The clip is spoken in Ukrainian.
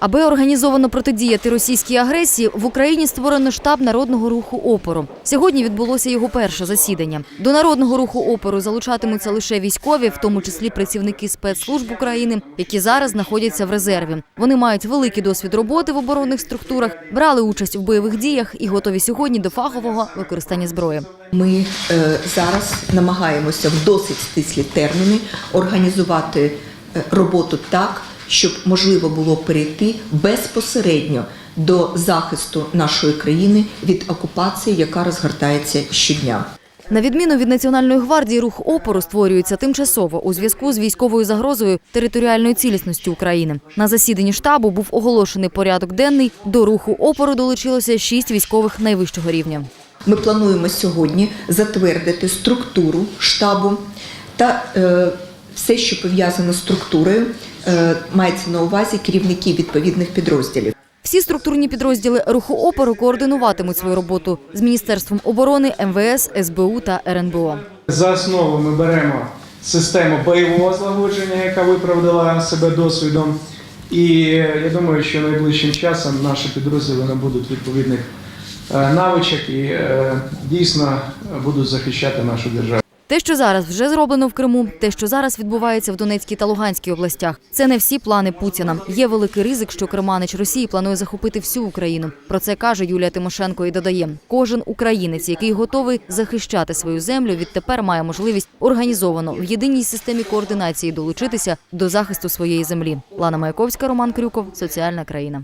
Аби організовано протидіяти російській агресії, в Україні створено штаб народного руху опору. Сьогодні відбулося його перше засідання. До народного руху опору залучатимуться лише військові, в тому числі працівники спецслужб України, які зараз знаходяться в резерві. Вони мають великий досвід роботи в оборонних структурах, брали участь у бойових діях і готові сьогодні до фахового використання зброї. Ми е, зараз намагаємося в досить стислі терміни організувати е, роботу так, щоб можливо було перейти безпосередньо до захисту нашої країни від окупації, яка розгортається щодня. На відміну від Національної гвардії, рух опору створюється тимчасово у зв'язку з військовою загрозою територіальної цілісності України. На засіданні штабу був оголошений порядок денний. До руху опору долучилося шість військових найвищого рівня. Ми плануємо сьогодні затвердити структуру штабу та е, все, що пов'язано з структурою, е, мається на увазі керівники відповідних підрозділів. Всі структурні підрозділи руху опору координуватимуть свою роботу з міністерством оборони, МВС, СБУ та РНБО. За основу ми беремо систему бойового злагодження, яка виправдала себе досвідом. І я думаю, що найближчим часом наші підрозділи набудуть відповідних е, навичок і е, дійсно будуть захищати нашу державу. Те, що зараз вже зроблено в Криму, те, що зараз відбувається в Донецькій та Луганській областях, це не всі плани Путіна. Є великий ризик, що керманич Росії планує захопити всю Україну. Про це каже Юлія Тимошенко і додає: кожен українець, який готовий захищати свою землю, відтепер має можливість організовано в єдиній системі координації долучитися до захисту своєї землі. Лана Маяковська, Роман Крюков, соціальна країна.